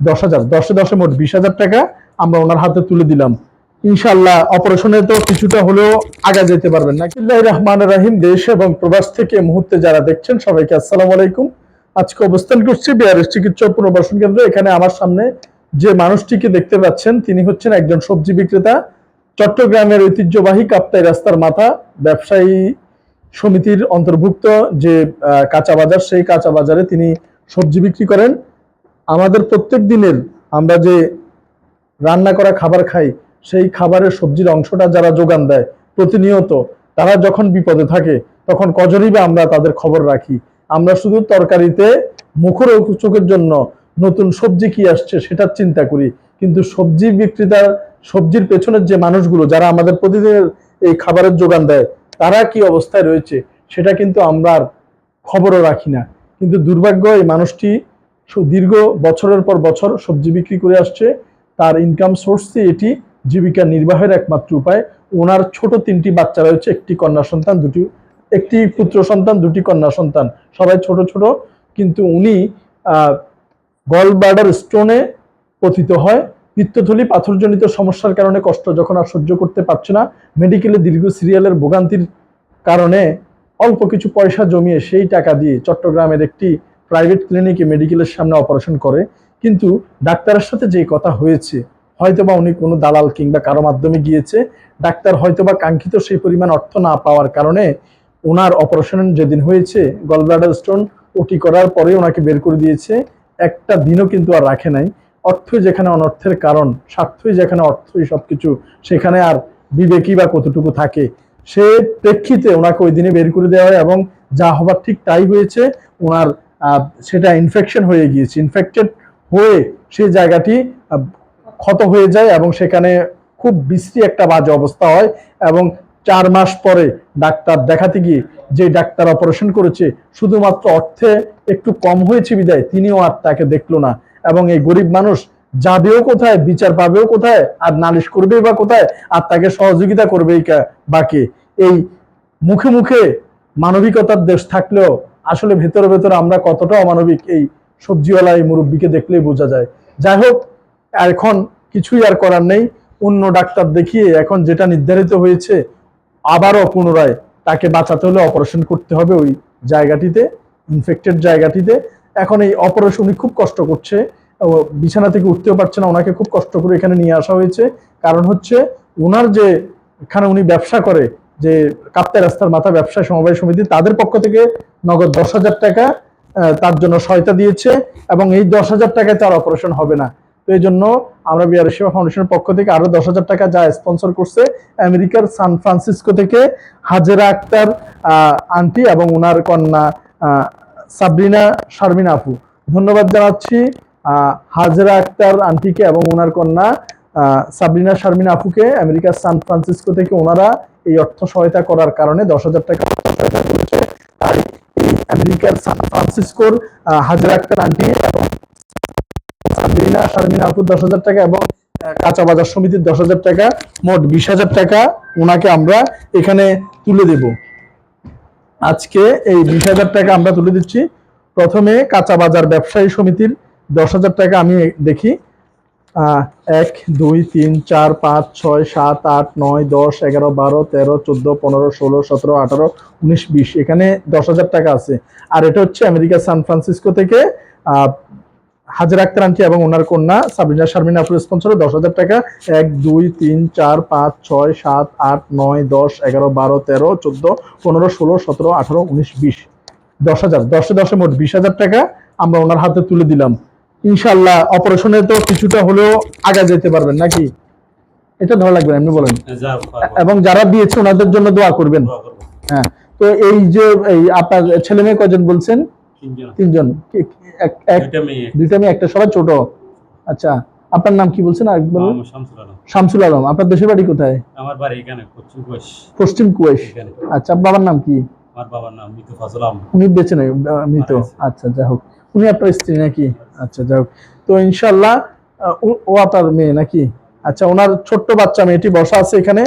দশ হাজার, দশে দশে মোট বিশ হাজার টাকা আমরা ওনার হাতে তুলে দিলাম। ইনশাল্লাহ অপারেশনে তো কিছুটা হলেও আগা যেতে পারবেন না। বিসমিল্লাহির রহমানির রাহিম, দেশ এবং প্রবাস থেকে মুহূর্তে যারা দেখছেন সবাইকে আসসালামু আলাইকুম। আজকে অবস্থান করছি বিহারের চিকিৎসা পুনর্বাসন কেন্দ্র। এখানে আমার সামনে যে মানুষটিকে দেখতে পাচ্ছেন, তিনি হচ্ছেন একজন সবজি বিক্রেতা, চট্টগ্রামের ঐতিহ্যবাহী কাপ্তাই রাস্তার মাথা ব্যবসায়ী সমিতির অন্তর্ভুক্ত যে কাঁচা বাজার, সেই কাঁচা বাজারে তিনি সবজি বিক্রি করেন। আমাদের প্রত্যেক দিনের আমরা যে রান্না করা খাবার খাই, সেই খাবারের সবজির অংশটা যারা যোগান দেয় প্রতিনিয়ত, তারা যখন বিপদে থাকে, তখন কজনই বা আমরা তাদের খবর রাখি। আমরা শুধু তরকারিতে মুখর চোখের জন্য নতুন সবজি কি আসছে সেটার চিন্তা করি, কিন্তু সবজি বিক্রেতার, সবজির পেছনের যে মানুষগুলো যারা আমাদের প্রতিদিনের এই খাবারের যোগান দেয়, তারা কি অবস্থায় রয়েছে, সেটা কিন্তু আমরা খবরও রাখি না। কিন্তু দুর্ভাগ্য এই মানুষটি দীর্ঘ বছরের পর বছর সবজি বিক্রি করে আসছে। তার ইনকাম সোর্সই এটি জীবিকা নির্বাহের একমাত্র উপায়। ওনার ছোট তিনটি বাচ্চা রয়েছে, একটি কন্যা সন্তান, দুটি, একটি পুত্র সন্তান, দুটি কন্যা সন্তান। সবাই ছোট ছোট। কিন্তু উনি গল ব্লাডার স্টোনে পতিত হয়। পিত্তথলি পাথরজনিত সমস্যার কারণে কষ্ট যখন আর সহ্য করতে পারছে না। মেডিকেলে দীর্ঘ সিরিয়ালের ভোগান্তির কারণে অল্প কিছু পয়সা জমিয়ে সেই টাকা দিয়ে চট্টগ্রামের একটি প্রাইভেট ক্লিনিকে মেডিকেলের সামনে অপারেশন করে, কিন্তু ডাক্তারের সাথে যে কথা হয়েছে, হয়তোবা উনি কোনো দালাল কিংবা কারও মাধ্যমে গিয়েছে, ডাক্তার হয়তোবা কাঙ্ক্ষিত সেই পরিমাণ অর্থ না পাওয়ার কারণে ওনার অপারেশন যেদিন হয়েছে গলব্লাডার স্টোন ওটি করার পরে ওনাকে বের করে দিয়েছে। একটা দিনও কিন্তু আর রাখে নাই। অর্থই যেখানে অনর্থের কারণ, স্বার্থই যেখানে অর্থই সবকিছু, সেখানে আর বিবেকই বা কতটুকু থাকে। সে প্রেক্ষিতে ওনাকে ওই দিনে বের করে দেওয়া হয় এবং যা হবার ঠিক তাই হয়েছে, ওনার সেটা ইনফেকশন হয়ে গিয়েছে। ইনফেক্টেড হয়ে সেই জায়গাটি ক্ষত হয়ে যায় এবং সেখানে খুব বিশ্রী একটা বাজে অবস্থা হয় এবং চার মাস পরে ডাক্তার দেখাতে গিয়ে যে ডাক্তার অপারেশন করেছে, শুধুমাত্র অর্থে একটু কম হয়েছে বিদায় তিনিও আর তাকে দেখল না। এবং এই গরিব মানুষ যাবেও কোথায়, বিচার পাবেও কোথায়, আর নালিশ করবে বা কোথায়, আর তাকে সহযোগিতা করবেই বাকে এই মুখে মুখে মানবিকতার দেশ থাকলেও আসলে ভেতরে ভেতরে আমরা কতটা অমানবিক এই সবজিওয়ালা এই মুরব্বীকে দেখলেই বোঝা যায়। যাই হোক, এখন কিছুই আর করার নেই। অন্য ডাক্তার দেখিয়ে এখন যেটা নির্ধারিত হয়েছে, আবারও পুনরায় তাকে বাঁচাতে হলে অপারেশন করতে হবে ওই জায়গাটিতে ইনফেক্টেড জায়গাটিতে। এখন এই অপারেশন উনি খুব কষ্ট করছে। বিছানা থেকে উঠতেও পারছে না, ওনাকে খুব কষ্ট করে এখানে নিয়ে আসা হয়েছে। কারণ হচ্ছে ওনার যে এখানে উনি ব্যবসা করে যে কাপ্তাই রাস্তার মাথা ব্যবসায় সমবায় সমিতি, তাদের পক্ষ থেকে নগদ দশ হাজার টাকা তার জন্য সহায়তা দিয়েছে এবং এই দশ হাজার টাকায় তার অপারেশন হবে না। তো এই জন্য আমরা বিআর সেবা ফাউন্ডেশনের পক্ষ থেকে আরও দশ হাজার টাকা যা স্পন্সর করছে আমেরিকার সান ফ্রান্সিসকো থেকে হাজেরা আক্তার আন্টি এবং ওনার কন্যা সাবরিনা শারমিন আপু। ধন্যবাদ জানাচ্ছি হাজেরা আক্তার আন্টিকে এবং ওনার কন্যা সাবরিনা শারমিন আপুকে, আমেরিকার সান ফ্রান্সিসকো থেকে ওনারা এই অর্থ সহায়তা করার কারণে দশ হাজার টাকা সহায়তা করেছে এই আমেরিকার সান ফ্রান্সিসকোর হাজেরা আক্তার আন্টি এবং শারমিন আপুর দশ হাজার টাকা এবং কাঁচা বাজার সমিতির দশ হাজার টাকা, মোট বিশ হাজার টাকা ওনাকে আমরা এখানে তুলে দেব। আজকে এই বিশ হাজার টাকা আমরা তুলে দিচ্ছি। প্রথমে কাঁচা বাজার ব্যবসায়ী সমিতির দশ হাজার টাকা আমি দেখি। এক, দুই, তিন, চার, পাঁচ, ছয়, সাত, আট, নয়, দশ, এগারো, বারো, তেরো, চোদ্দ, পনেরো, ষোলো, সতেরো, আঠারো, উনিশ, বিশ, এখানে দশ হাজার টাকা আছে। আর এটা হচ্ছে আমেরিকা, সান ফ্রান্সিসকো থেকে হাজার আক্তার আন্টি এবং ওনার কন্যা সাবরিনা শারমিন আপুর স্পন্সরে দশ হাজার টাকা। এক, দুই, তিন, চার, পাঁচ, ছয়, সাত, আট, নয়, দশ, এগারো, বারো, তেরো, চোদ্দ, পনেরো, ষোলো, সতেরো, আঠারো, উনিশ, বিশ। দশ হাজার, দশে দশে মোট বিশ হাজার টাকা আমরা ওনার হাতে তুলে দিলাম। ইনশাল্লাহ অপারেশনে তো কিছুটা হলেও আগা যেতে পারবেন নাকি? এটা ধরা লাগবে না, এমনি বলেন। এবং যারা দিয়েছে ওনাদের জন্য দোয়া করবেন। হ্যাঁ তো এই যে এই আপনার ছেলে মেয়ে কজন বলছেন? তিনজন। দুইটা মেয়ে। একটা সবাই ছোট? আচ্ছা আপনার নাম কি বলছেন আর বলুন? আমার শামসুল আলম। আপনার দেশের বাড়ি কোথায়? আমার বাড়ি এখানে পশ্চিম কোষ পশ্চিম কুয়েশ। আচ্ছা বাবার নাম কি? আমার বাবার নাম মিতু ফাজল আহমদ। উনি বেঁচে নেই মৃত। আচ্ছা যাই হোক। উনি আপনার স্ত্রী নাকি? আচ্ছা যাই হোক। তো ইনশাল্লাহ ও- আপনার মেয়ে নাকি? আচ্ছা ওনার ছোট্ট বাচ্চা মেয়েটি বসা আছে এখানে।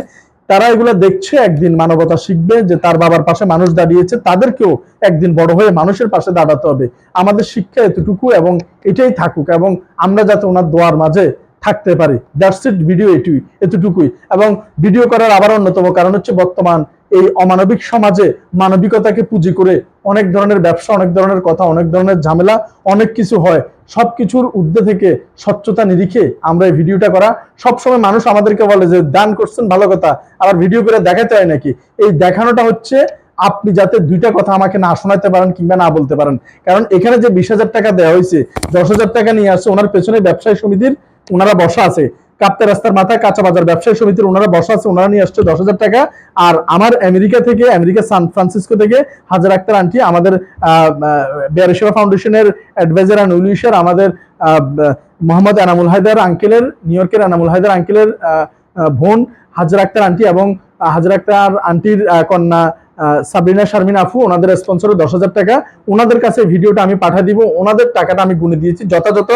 তারা এগুলো দেখছে, একদিন মানবতা শিখবে যে তার বাবার পাশে মানুষ দাঁড়িয়েছে। তাদেরকেও একদিন বড় হয়ে মানুষের পাশে দাঁড়াতে হবে। আমাদের শিক্ষা এতটুকু এবং এটাই থাকুক এবং আমরা যাতে ওনার দোয়ার মাঝে থাকতে পারি। দ্যাটস ইট ভিডিও এটি এতটুকুই। এবং ভিডিও করার আবার অন্যতম কারণ হচ্ছে বর্তমান এই অমানবিক সমাজে মানবিকতাকে পুঁজি করে অনেক ধরনের ব্যবসা, অনেক ধরনের কথা, অনেক ধরনের ঝামেলা, অনেক কিছু হয়। সব কিছুর ঊর্ধ্বে থেকে স্বচ্ছতা নিরিখে আমরা এই ভিডিওটা করা। সবসময় মানুষ আমাদেরকে বলে যে, দান করছেন, ভালো কথা। আবার ভিডিও করে দেখাতে হয় নাকি? এই দেখানোটা হচ্ছে, আপনি যাতে দুইটা কথা আমাকে না শোনাতে পারেন কিংবা না বলতে পারেন। কারণ এখানে যে বিশ হাজার টাকা দেওয়া হয়েছে, দশ হাজার টাকা নিয়ে আসছে, ওনার পেছনে ব্যবসায়ী সমিতির, ওনারা বসা আছে। কাপ্তে রাস্তার মাথায় কাঁচা বাজার ব্যবসায়ী সমিতির ওনারা বসা আছে, ওনারা নিয়ে আসছে দশ হাজার টাকা। আর আমার আমেরিকা থেকে, আমেরিকা সান ফ্রান্সিসকো থেকে হাজার আক্তার আন্টি, আমাদের বেয়ারেশিয়া ফাউন্ডেশনের অ্যাডভাইজার অ্যান্ড উলিশার আমাদের মোহাম্মদ এনামুল হায়দার আঙ্কেলের, নিউ ইয়র্কের এনামুল হায়দার আঙ্কেলের বোন হাজার আক্তার আন্টি এবং হাজার আক্তার আন্টির কন্যা সাবরিনা শারমিন আফু, ওনাদের স্পন্সরে দশ হাজার টাকা। ওনাদের কাছে ভিডিওটা আমি পাঠিয়ে দিব, ওনাদের টাকাটা আমি গুনে দিয়েছি। যথাযথ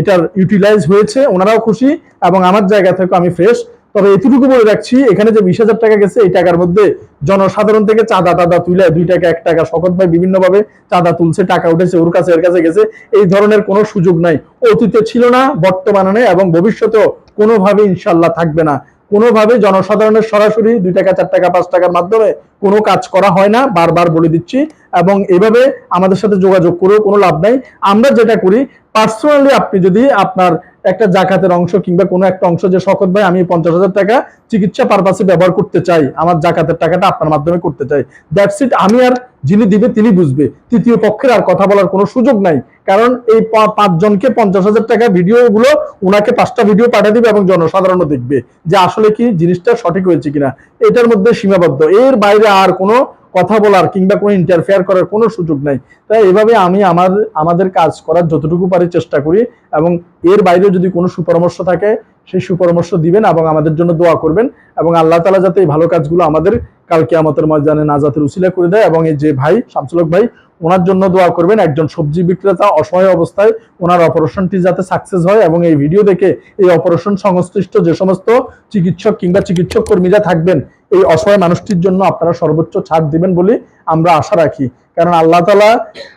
এটার ইউটিলাইজ হয়েছে, ওনারাও খুশি এবং আমার জায়গা থেকে আমি ফ্রেশ তবে এতটুকু বলে রাখছি, এখানে যে বিশ হাজার টাকা গেছে, এই টাকার মধ্যে জনসাধারণ থেকে চাঁদা টাদা তুলে দুই টাকা, এক টাকা, শকত ভাই বিভিন্ন ভাবে চাঁদা তুলছে, টাকা উঠেছে, ওর কাছে, এর কাছে গেছে। এই ধরনের কোনো সুযোগ নাই। অতীতে ছিল না, বর্তমানে এবং ভবিষ্যতেও কোনোভাবে ইনশাল্লাহ থাকবে না। কোনোভাবে জনসাধারণের সরাসরি দুই টাকা, চার টাকা, পাঁচ টাকার মাধ্যমে কোনো কাজ করা হয় না, বারবার বলে দিচ্ছি। এবং এভাবে আমাদের সাথে যোগাযোগ করেও কোনো লাভ নাই। আমরা যেটা করি পার্সোনালি আপনি যদি আপনার একটা জাকাতের অংশ কিংবা কোনো একটা অংশ যে শকত ভাই, আমি পঞ্চাশ হাজার টাকা চিকিৎসা পারপাসে ব্যবহার করতে চাই, আমার জাকাতের টাকাটা আপনার মাধ্যমে করতে চাই। দ্যাটস ইট আমি আর যিনি দিবে তিনি বুঝবে। তৃতীয় পক্ষের আর কথা বলার কোনো সুযোগ নাই। কারণ এই পাঁচজনকে পঞ্চাশ হাজার টাকা ভিডিও গুলো ওনাকে পাঁচটা ভিডিও পাঠিয়ে দিবে এবং জনসাধারণও দেখবে যে আসলে কি জিনিসটা সঠিক হয়েছে কিনা। এটার মধ্যে সীমাবদ্ধ। এর বাইরে আর কোনো কথা বলার কিংবা কোনো ইন্টারফেয়ার করার কোনো সুযোগ নাই। তাই এভাবে আমি আমার, আমাদের কাজ করার যতটুকু পারি চেষ্টা করি এবং এর বাইরে যদি কোনো সুপরামর্শ থাকে, সেই সুপরামর্শ দিবেন এবং আমাদের জন্য দোয়া করবেন এবং আল্লাহ তালা যাতে এই ভালো কাজগুলো আমাদের কালকে আমাদের ময়দানে নাজাতের উসিলা করে দেয় এবং এই যে ভাই শামসুলক ভাই, ওনার জন্য দোয়া করবেন। একজন সবজি বিক্রেতা অসহায় অবস্থায় ওনার অপারেশনটি যাতে সাকসেস হয় এবং এই ভিডিও দেখে এই অপারেশন সংশ্লিষ্ট যে সমস্ত চিকিৎসক কিংবা চিকিৎসক কর্মীরা থাকবেন এই অসহায় মানুষটির জন্য আপনারা সর্বোচ্চ ছাড় দিবেন বলে আমরা আশা রাখি। কারণ আল্লাহ তালা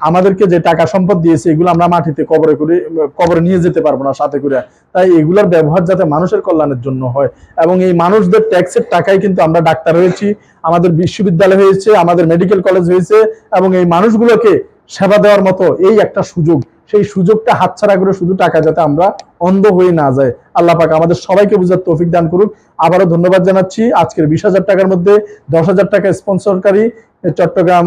আমাদেরকে যে টাকা সম্পদ দিয়েছে, এগুলো আমরা মাটিতে কবরে করে, কবরে নিয়ে যেতে পারব না সাথে করে। তাই এগুলোর ব্যবহার যাতে মানুষের কল্যাণের জন্য হয়। এবং এই মানুষদের ট্যাক্সের টাকায় কিন্তু আমরা ডাক্তার হয়েছি, আমাদের বিশ্ববিদ্যালয় হয়েছে, আমাদের মেডিকেল কলেজ হয়েছে, এবং এই মানুষগুলোকে সেবা দেওয়ার মতো এই একটা সুযোগ সেই সুযোগটা হাতছাড়া করে শুধু টাকা যাতে আমরা অন্ধ হয়ে না যায় আল্লাহ পাক আমাদের সবাইকে বুঝার তৌফিক দান করুক। আবারও ধন্যবাদ জানাচ্ছি। আজকের বিশ হাজার টাকার মধ্যে দশ হাজার টাকা স্পন্সরকারী চট্টগ্রাম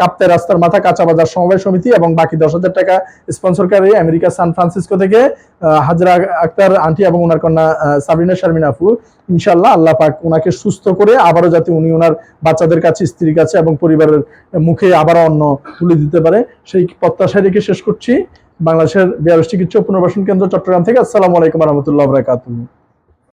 কাপ্তে রাস্তার মাথা কাঁচা বাজার সমবায় সমিতি এবং বাকি দশ হাজার টাকা স্পন্সরকারী আমেরিকা সান ফ্রান্সিসকো থেকে হাজরা আক্তার আন্টি এবং ওনার কন্যা সাবরিনা শারমিন আপু ইনশাল্লাহ আল্লাহ পাক ওনাকে সুস্থ করে আবারও যাতে উনি ওনার বাচ্চাদের কাছে, স্ত্রীর কাছে এবং পরিবারের মুখে আবারও অন্ন তুলে দিতে পারে। সেই প্রত্যাশা রেখে শেষ করছি। বাংলাদেশের বিয়ারস চিকিৎসা পুনর্বাসন কেন্দ্র চট্টগ্রাম থেকে। আসসালামু আলাইকুম রহমতুল্লাহ বরাকাতুহ।